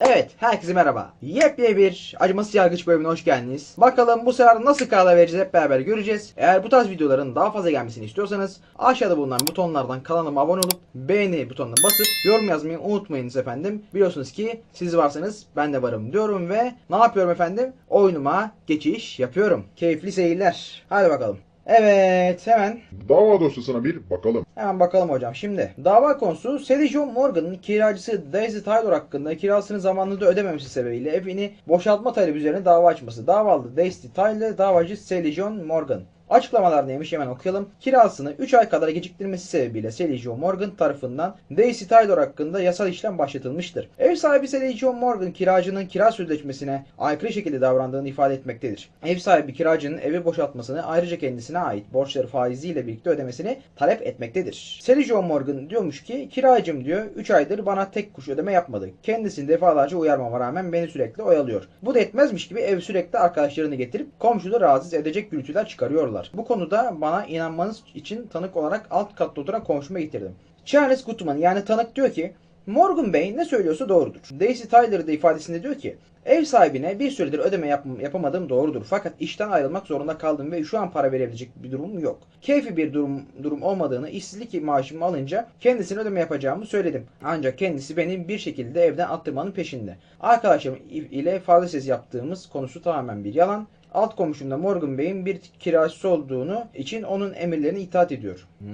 Evet, herkese merhaba. Yepyeni bir acımasız yargıç bölümüne hoş geldiniz. Bakalım bu sefer nasıl karar vereceğiz hep beraber göreceğiz. Eğer bu tarz videoların daha fazla gelmesini istiyorsanız aşağıda bulunan butonlardan kanalıma abone olup beğeni butonuna basıp yorum yazmayı unutmayınız efendim. Biliyorsunuz ki siz varsanız ben de varım diyorum ve ne yapıyorum efendim? Oyunuma geçiş yapıyorum. Keyifli seyirler. Hadi bakalım. Evet hemen Dava dosyasına bir bakalım. Hemen bakalım hocam. Şimdi dava konusu Sally John Morgan'ın kiracısı Daisy Taylor hakkında kirasını zamanında ödememesi sebebiyle evini boşaltma talebi üzerine dava açması. Davalı Daisy Taylor, davacı Sally John Morgan. Açıklamalar neymiş hemen okuyalım. Kirasını 3 ay kadar geciktirmesi sebebiyle Sally John Morgan tarafından Daisy Taylor hakkında yasal işlem başlatılmıştır. Ev sahibi Sally John Morgan kiracının kira sözleşmesine aykırı şekilde davrandığını ifade etmektedir. Ev sahibi kiracının evi boşaltmasını ayrıca kendisine ait borçları faiziyle birlikte ödemesini talep etmektedir. Sally John Morgan diyormuş ki kiracım diyor 3 aydır bana tek kuş ödeme yapmadı. Kendisini defalarca uyarmama rağmen beni sürekli oyalıyor. Bu da etmezmiş gibi ev sürekli arkadaşlarını getirip komşuları rahatsız edecek gürültüler çıkarıyorlar. Bu konuda bana inanmanız için tanık olarak alt katta oturan komşuma getirdim. Charles Gutman yani tanık diyor ki Morgan Bey ne söylüyorsa doğrudur. Daisy Tyler da ifadesinde diyor ki ev sahibine bir süredir ödeme yap- yapamadığım doğrudur. Fakat işten ayrılmak zorunda kaldım ve şu an para verebilecek bir durumum yok. Keyfi bir durum durum olmadığını, işsizlik maaşımı alınca kendisine ödeme yapacağımı söyledim. Ancak kendisi beni bir şekilde evden attırmanın peşinde. Arkadaşım ile fazla ses yaptığımız konusu tamamen bir yalan. Alt komşumda Morgan Bey'in bir kiracısı olduğunu için onun emirlerine itaat ediyor. Hmm.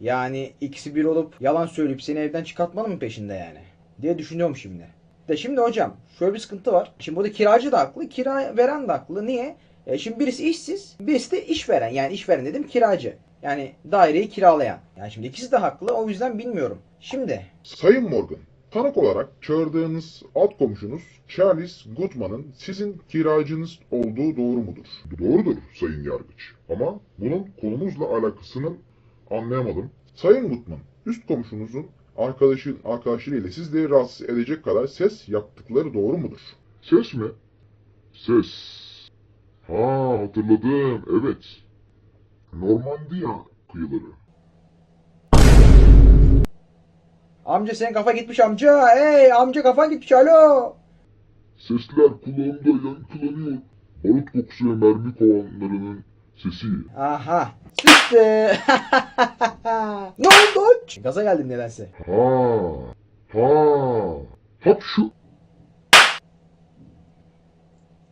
Yani ikisi bir olup yalan söyleyip seni evden çıkartmanın mı peşinde yani? Diye düşünüyorum şimdi. De şimdi hocam şöyle bir sıkıntı var. Şimdi burada kiracı da haklı, kira veren de haklı. Niye? E şimdi birisi işsiz, birisi de işveren. Yani işveren dedim kiracı. Yani daireyi kiralayan. Yani şimdi ikisi de haklı. O yüzden bilmiyorum. Şimdi Sayın Morgan, tanık olarak çağırdığınız alt komşunuz Charles Gutman'ın sizin kiracınız olduğu doğru mudur? Doğrudur Sayın Yargıç. Ama bunun konumuzla alakasını anlayamadım. Sayın Gutman, üst komşunuzun arkadaşın arkadaşlarıyla sizleri rahatsız edecek kadar ses yaptıkları doğru mudur? Ses mi? Ses. Ha hatırladım, evet. Normandiya kıyıları. Amca senin kafa gitmiş amca. Hey amca kafa gitmiş alo. Sesler kulağımda yankılanıyor. Barut kokusu ve mermi kovanlarının sesi. Aha. Sıçtı. ne oldu? Gaza geldim nedense. Ha, ha, hap şu.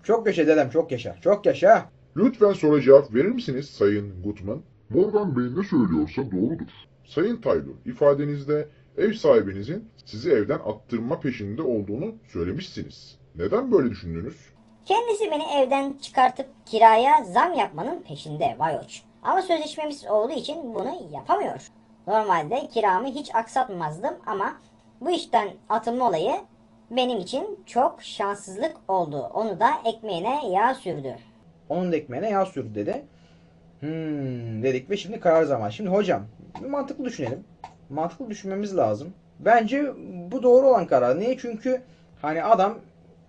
Çok yaşa dedem çok yaşa. Çok yaşa. Lütfen soru cevap verir misiniz Sayın Gutman? Morgan Bey ne söylüyorsa doğrudur. Sayın Taylor, ifadenizde ev sahibinizin sizi evden attırma peşinde olduğunu söylemişsiniz. Neden böyle düşündünüz? Kendisi beni evden çıkartıp kiraya zam yapmanın peşinde Vayoç. Ama sözleşmemiz olduğu için bunu yapamıyor. Normalde kiramı hiç aksatmazdım ama bu işten atılma olayı benim için çok şanssızlık oldu. Onu da ekmeğine yağ sürdü. Onun da ekmeğine yağ sürdü dedi. Hmm dedik ve şimdi karar zamanı. Şimdi hocam bir mantıklı düşünelim. Mantıklı düşünmemiz lazım. Bence bu doğru olan karar. Niye? Çünkü hani adam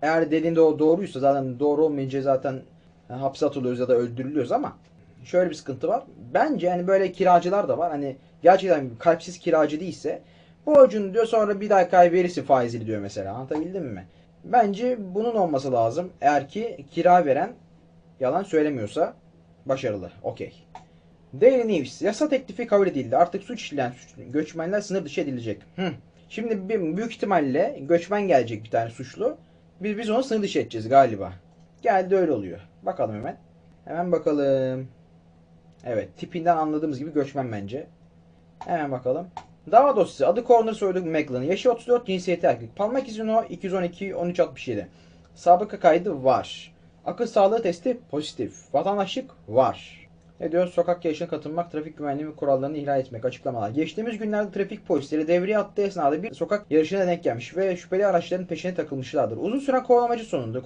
eğer dediğinde o doğruysa zaten doğru olmayınca zaten yani hapse atılıyoruz ya da öldürülüyoruz ama şöyle bir sıkıntı var. Bence hani böyle kiracılar da var. Hani gerçekten kalpsiz kiracı değilse borcunu diyor sonra bir dakika verirsin faizli diyor mesela. Anlatabildim mi? Bence bunun olması lazım. Eğer ki kira veren yalan söylemiyorsa başarılı. Okey. Daily News. Yasa teklifi kabul edildi. Artık suç işleyen suç- göçmenler sınır dışı edilecek. Hı. Şimdi büyük ihtimalle göçmen gelecek bir tane suçlu. Biz, biz onu sınır dışı edeceğiz galiba. Geldi öyle oluyor. Bakalım hemen. Hemen bakalım. Evet tipinden anladığımız gibi göçmen bence. Hemen bakalım. Dava dosyası. Adı Corner soyadı Macklin. Yaşı 34. Cinsiyeti erkek. Palmak izino 212 1367. Sabıka kaydı var. Akıl sağlığı testi pozitif. Vatandaşlık var. Ne diyor? Sokak yarışına katılmak, trafik güvenliği ve kurallarını ihlal etmek. Açıklamalar. Geçtiğimiz günlerde trafik polisleri devreye attığı esnada bir sokak yarışına denk gelmiş ve şüpheli araçların peşine takılmışlardır. Uzun süren kovalamacı sonunda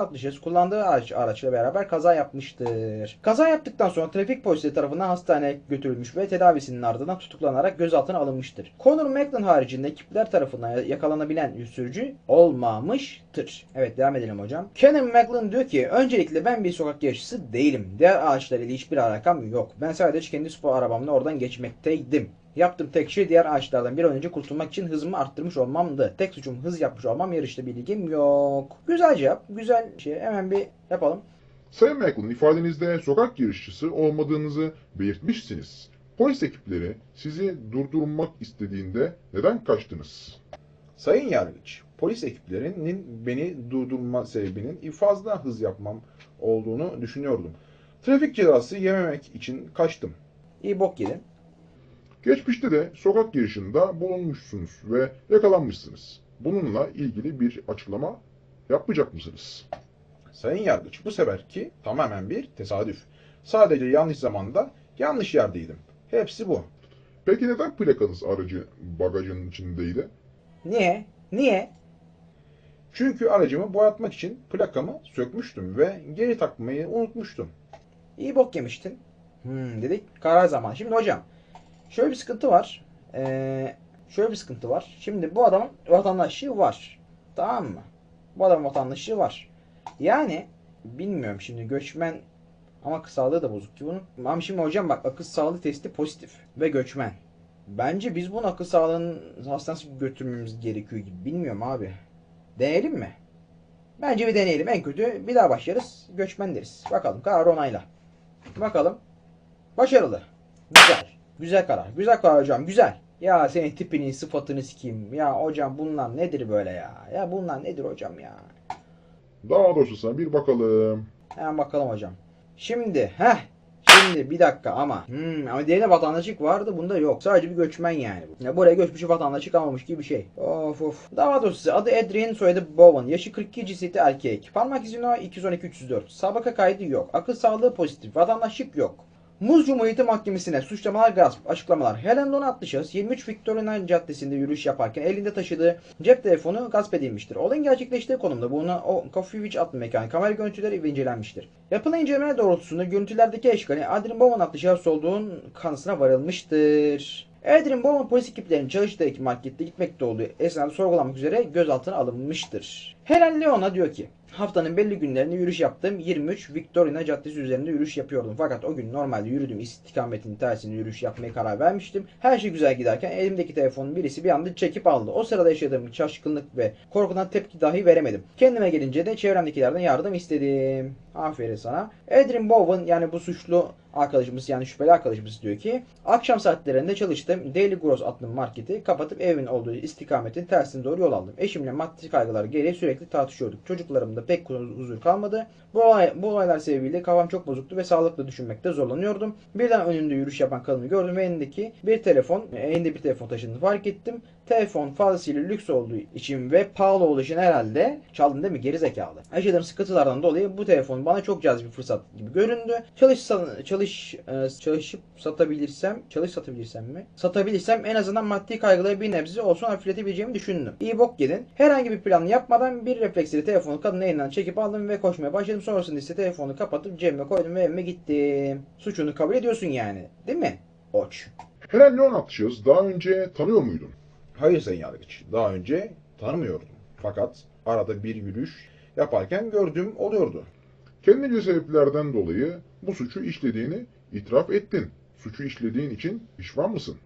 adlı şahıs kullandığı araç, araçla beraber kaza yapmıştır. Kaza yaptıktan sonra trafik polisleri tarafından hastaneye götürülmüş ve tedavisinin ardından tutuklanarak gözaltına alınmıştır. Conor McLaren haricinde ekipler tarafından yakalanabilen sürücü olmamıştır. Evet devam edelim hocam. Kenan McLaren diyor ki öncelikle ben bir sokak yarışçısı değilim. Diğer araçlarıyla hiçbir alakam yok. Ben sadece kendi spor arabamla oradan geçmekteydim. Yaptığım tek şey diğer ağaçlardan bir an önce kurtulmak için hızımı arttırmış olmamdı. Tek suçum hız yapmış olmam yarışta bilgim yok. Güzel cevap. Güzel şey. Hemen bir yapalım. Sayın Michael'ın ifadenizde sokak yarışçısı olmadığınızı belirtmişsiniz. Polis ekipleri sizi durdurmak istediğinde neden kaçtınız? Sayın Yargıç, polis ekiplerinin beni durdurma sebebinin fazla hız yapmam olduğunu düşünüyordum. Trafik cezası yememek için kaçtım. İyi bok yedin. Geçmişte de sokak yarışında bulunmuşsunuz ve yakalanmışsınız. Bununla ilgili bir açıklama yapmayacak mısınız? Sayın Yargıç, bu seferki tamamen bir tesadüf. Sadece yanlış zamanda yanlış yerdeydim. Hepsi bu. Peki neden plakanız aracı bagajının içindeydi? Niye? Niye? Çünkü aracımı boyatmak için plakamı sökmüştüm ve geri takmayı unutmuştum. İyi bok yemiştin. Hmm, dedik karar zamanı. Şimdi hocam şöyle bir sıkıntı var. Ee, şöyle bir sıkıntı var. Şimdi bu adamın vatandaşlığı var. Tamam mı? Bu adamın vatandaşlığı var. Yani bilmiyorum şimdi göçmen ama akıl sağlığı da bozuk ki bunun. Ama şimdi hocam bak akıl sağlığı testi pozitif ve göçmen. Bence biz bunu akıl sağlığının hastanesine götürmemiz gerekiyor gibi. Bilmiyorum abi. Deneyelim mi? Bence bir deneyelim. En kötü bir daha başlarız. Göçmen deriz. Bakalım karar onayla. Bakalım. Başarılı. Güzel. Güzel karar. Güzel karar hocam. Güzel. Ya senin tipini, sıfatını sikeyim. Ya hocam bunlar nedir böyle ya? Ya bunlar nedir hocam ya? Dava dosyasına bir bakalım. Hemen bakalım hocam. Şimdi heh. Şimdi bir dakika ama. Hmm, ama diğerinde vatandaşlık vardı bunda yok. Sadece bir göçmen yani. bu. Ya buraya göçmüş vatandaşlık almamış gibi bir şey. Of of. Dava dosyası adı Adrian soyadı Bowen. Yaşı 42 cinsiyeti erkek. Parmak izi no 212-304. Sabıka kaydı yok. Akıl sağlığı pozitif. Vatandaşlık yok. Muz Cumhuriyeti Mahkemesi'ne suçlamalar gasp açıklamalar. Helen Don adlı şahıs 23 Victoria Caddesi'nde yürüyüş yaparken elinde taşıdığı cep telefonu gasp edilmiştir. Olayın gerçekleştiği konumda bulunan o Coffee Beach adlı mekan kamera görüntüleri incelenmiştir. Yapılan incelemeler doğrultusunda görüntülerdeki eşkalin Adrian Bowman adlı şahıs olduğunun kanısına varılmıştır. Adrian Bowman polis ekiplerinin çalıştığı markette gitmekte olduğu esnada sorgulamak üzere gözaltına alınmıştır. Helen Leona diyor ki Haftanın belli günlerinde yürüyüş yaptım. 23 Victoria Caddesi üzerinde yürüyüş yapıyordum. Fakat o gün normalde yürüdüğüm istikametin tersine yürüyüş yapmaya karar vermiştim. Her şey güzel giderken elimdeki telefonun birisi bir anda çekip aldı. O sırada yaşadığım şaşkınlık ve korkudan tepki dahi veremedim. Kendime gelince de çevremdekilerden yardım istedim. Aferin sana. Adrian Bowen yani bu suçlu arkadaşımız yani şüpheli arkadaşımız diyor ki akşam saatlerinde çalıştım. Daily Gross adlı marketi kapatıp evimin olduğu istikametin tersine doğru yol aldım. Eşimle maddi kaygılar gereği sürekli tartışıyorduk. Çocuklarımda pek huzur kalmadı. Bu, olay, bu olaylar sebebiyle kafam çok bozuktu ve sağlıklı düşünmekte zorlanıyordum. Birden önümde yürüyüş yapan kadını gördüm ve elindeki bir telefon, elinde bir telefon taşıdığını fark ettim. Telefon fazlasıyla lüks olduğu için ve pahalı olduğu için herhalde çaldın değil mi geri zekalı. Yaşadığım sıkıntılardan dolayı bu telefon bana çok cazip bir fırsat gibi göründü. Çalış, çalış, e, çalışıp satabilirsem, çalış satabilirsem mi? Satabilirsem en azından maddi kaygıları bir nebze olsun hafifletebileceğimi düşündüm. İyi bok yedin. Herhangi bir plan yapmadan bir refleksiyle telefonu kadının elinden çekip aldım ve koşmaya başladım. Sonrasında ise telefonu kapatıp cebime koydum ve evime gittim. Suçunu kabul ediyorsun yani. Değil mi? Oç. Helen Leonard şahıs daha önce tanıyor muydun? Hayır Sayın Yargıç, daha önce tanımıyordum. Fakat arada bir yürüyüş yaparken gördüğüm oluyordu. Kendince sebeplerden dolayı bu suçu işlediğini itiraf ettin. Suçu işlediğin için pişman mısın?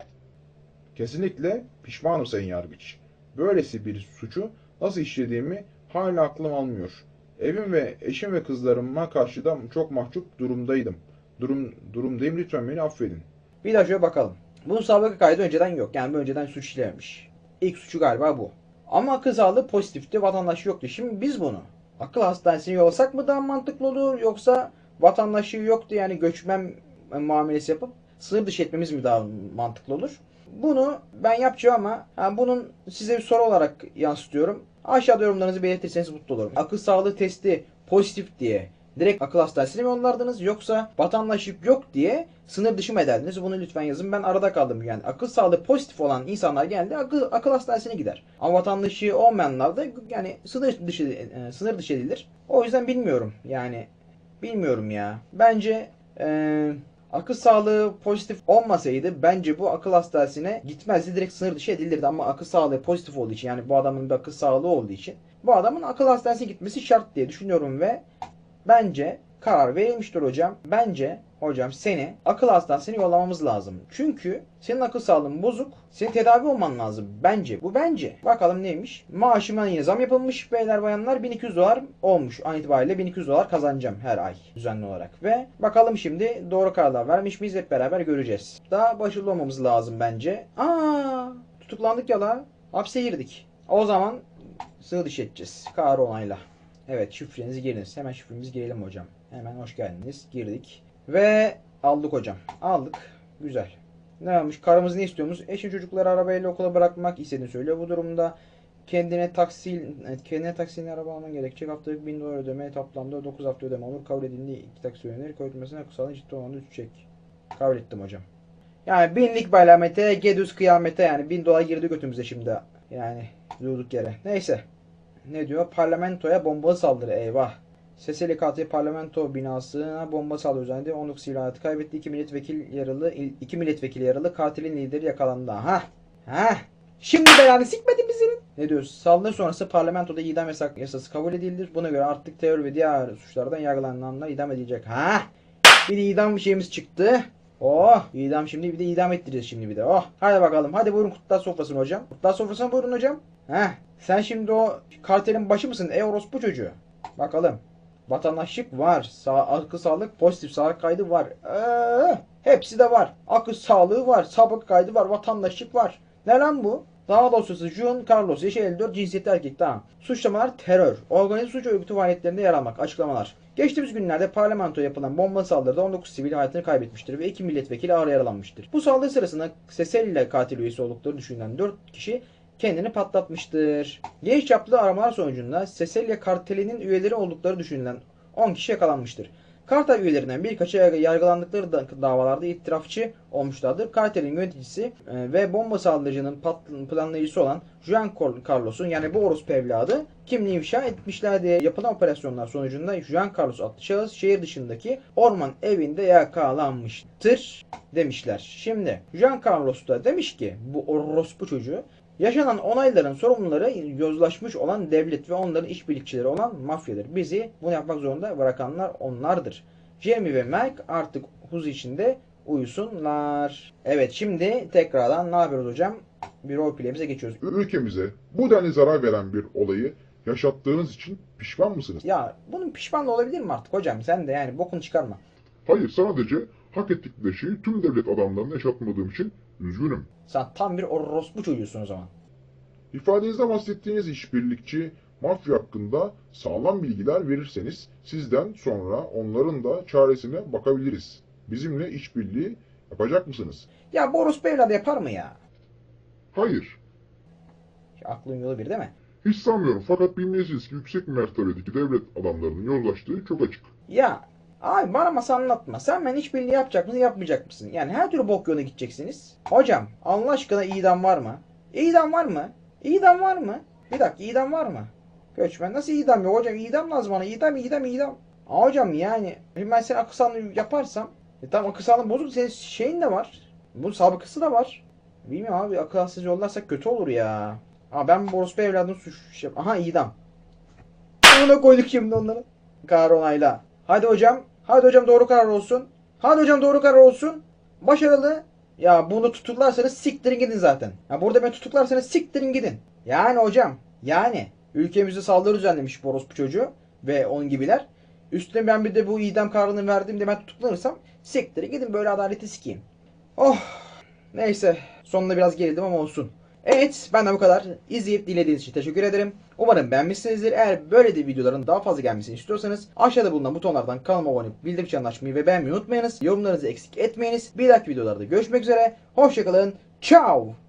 Kesinlikle pişmanım Sayın Yargıç. Böylesi bir suçu nasıl işlediğimi hala aklım almıyor. Evim ve eşim ve kızlarıma karşı da çok mahcup durumdaydım. Durum durumdayım lütfen beni affedin. Bir daha şöyle bakalım. Bunun sabıka kaydı önceden yok. Yani bu önceden suç işlememiş. İlk suçu galiba bu. Ama akıl sağlığı pozitifti, vatandaşı yoktu. Şimdi biz bunu akıl hastanesine yollasak mı daha mantıklı olur yoksa vatandaşı yoktu yani göçmen muamelesi yapıp sınır dışı etmemiz mi daha mantıklı olur? Bunu ben yapacağım ama ha, bunun size bir soru olarak yansıtıyorum. Aşağıda yorumlarınızı belirtirseniz mutlu olurum. Akıl sağlığı testi pozitif diye direkt akıl hastanesine mi yollardınız yoksa vatandaşlık yok diye sınır dışı mı ederdiniz? Bunu lütfen yazın. Ben arada kaldım yani. Akıl sağlığı pozitif olan insanlar genelde akıl, akıl hastanesine gider. Ama vatandaşı olmayanlar da yani sınır dışı e, sınır dışı edilir. O yüzden bilmiyorum. Yani bilmiyorum ya. Bence e, akıl sağlığı pozitif olmasaydı bence bu akıl hastanesine gitmezdi. Direkt sınır dışı edilirdi ama akıl sağlığı pozitif olduğu için yani bu adamın bir akıl sağlığı olduğu için bu adamın akıl hastanesine gitmesi şart diye düşünüyorum ve bence karar verilmiştir hocam. Bence hocam seni akıl hastanesine yollamamız lazım. Çünkü senin akıl sağlığın bozuk. Senin tedavi olman lazım. Bence. Bu bence. Bakalım neymiş? Maaşıma yine zam yapılmış. Beyler bayanlar 1200 dolar olmuş. An itibariyle 1200 dolar kazanacağım her ay düzenli olarak. Ve bakalım şimdi doğru kararlar vermiş miyiz hep beraber göreceğiz. Daha başarılı olmamız lazım bence. Aa, tutuklandık ya la. Hapse girdik. O zaman sığ dışı edeceğiz. Kararı onayla. Evet şifrenizi giriniz. Hemen şifremizi girelim hocam. Hemen hoş geldiniz. Girdik. Ve aldık hocam. Aldık. Güzel. Ne olmuş? Karımız ne istiyormuş? Eşin çocukları arabayla okula bırakmak istediğini söylüyor. Bu durumda kendine taksi kendine taksini araba alman gerekecek. Haftalık 1000 dolar ödeme toplamda 9 hafta ödeme olur. Kabul edildiği iki taksi ödenir. Koyulmasına kısalın ciddi olanı düşecek. Kabul ettim hocam. Yani binlik balamete, gedüz kıyamete yani 1000 dolar girdi götümüze şimdi. Yani durduk yere. Neyse. Ne diyor? Parlamentoya bombalı saldırı. Eyvah. Seseli katil parlamento binasına bomba saldırı düzenledi. 19 silahı kaybetti. 2 milletvekili yaralı. 2 milletvekili yaralı. Katilin lideri yakalandı. Ha. Ha. Şimdi belanı sikmedin mi senin? Ne diyor? Saldırı sonrası parlamentoda idam yasak yasası kabul edildi. Buna göre artık terör ve diğer suçlardan yargılananlar idam edilecek. Ha. Bir de idam bir şeyimiz çıktı. Oh idam şimdi bir de idam ettireceğiz şimdi bir de. Oh hadi bakalım. Hadi buyurun kurtlar sofrasına hocam. Kurtlar sofrasına buyurun hocam. Heh. Sen şimdi o kartelin başı mısın? Ey orospu çocuğu. Bakalım. Vatandaşlık var. Sağ, akıl sağlık pozitif sağlık kaydı var. Ee, hepsi de var. Akıl sağlığı var. Sabık kaydı var. Vatandaşlık var. Ne lan bu? Dava dosyası Jun Carlos yaşı 54 cinsiyetli erkek tamam. Suçlamalar terör. Organize suç örgütü faaliyetlerinde yer almak. Açıklamalar. Geçtiğimiz günlerde parlamento yapılan bomba saldırıda 19 sivil hayatını kaybetmiştir ve 2 milletvekili ağır yaralanmıştır. Bu saldırı sırasında Seseli katil üyesi oldukları düşünülen 4 kişi kendini patlatmıştır. Geniş çaplı aramalar sonucunda Seseli kartelinin üyeleri oldukları düşünülen 10 kişi yakalanmıştır. Kartel üyelerinden birkaçı yargılandıkları da- davalarda itirafçı olmuşlardır. Kartelin yöneticisi e, ve bomba saldırıcının planlayıcısı olan Juan Carlos'un yani bu orospu evladı kimliği ifşa etmişler diye yapılan operasyonlar sonucunda Juan Carlos adlı şahıs şehir dışındaki orman evinde yakalanmıştır demişler. Şimdi Juan Carlos da demiş ki bu orospu çocuğu Yaşanan onayların sorumluları yozlaşmış olan devlet ve onların işbirlikçileri olan mafyadır. Bizi bunu yapmak zorunda bırakanlar onlardır. Jamie ve Mike artık huz içinde uyusunlar. Evet şimdi tekrardan ne yapıyoruz hocam? Bir roleplay'imize geçiyoruz. Ülkemize bu denli zarar veren bir olayı yaşattığınız için pişman mısınız? Ya bunun pişman olabilir mi artık hocam? Sen de yani bokunu çıkarma. Hayır sadece hak ettikleri şeyi tüm devlet adamlarına yaşatmadığım için üzgünüm. Sen tam bir orospu çocuğusun o zaman. İfadenizde bahsettiğiniz işbirlikçi mafya hakkında sağlam bilgiler verirseniz sizden sonra onların da çaresine bakabiliriz. Bizimle işbirliği yapacak mısınız? Ya bu orospu evladı yapar mı ya? Hayır. Ya Aklın yolu bir değil mi? Hiç sanmıyorum fakat bilmeyesiniz ki yüksek mertebedeki devlet adamlarının yozlaştığı çok açık. Ya abi bana masal anlatma. Sen ben işbirliği yapacak mısın yapmayacak mısın? Yani her türlü bok yoluna gideceksiniz. Hocam Allah aşkına idam var mı? İdam var mı? İdam var mı? Bir dakika idam var mı? Göçmen nasıl idam yok hocam? İdam lazım bana. İdam idam idam. Hocam yani ben senin akıl yaparsam e tamam akıl bozuk senin şeyin de var. Bunun sabıkası da var. Bilmiyorum abi akıl hastası yollarsak kötü olur ya. Aa ben bu orospu evladını suç şey Aha idam. Buna koyduk şimdi onları. Karar onayla. Hadi hocam. Hadi hocam doğru karar olsun. Hadi hocam doğru karar olsun. Başarılı. Ya bunu tutuklarsanız siktirin gidin zaten. Ya burada beni tutuklarsanız siktirin gidin. Yani hocam. Yani. Ülkemizde saldırı düzenlemiş bu orospu çocuğu. Ve onun gibiler. Üstüne ben bir de bu idam kararını verdiğimde ben tutuklanırsam siktirin gidin böyle adaleti sikeyim. Oh. Neyse. Sonunda biraz gerildim ama olsun. Evet ben de bu kadar. İzleyip dinlediğiniz için teşekkür ederim. Umarım beğenmişsinizdir. Eğer böyle de videoların daha fazla gelmesini istiyorsanız aşağıda bulunan butonlardan kanalıma abone olup bildirim çanını açmayı ve beğenmeyi unutmayınız. Yorumlarınızı eksik etmeyiniz. Bir dahaki videolarda görüşmek üzere. Hoşçakalın. Ciao.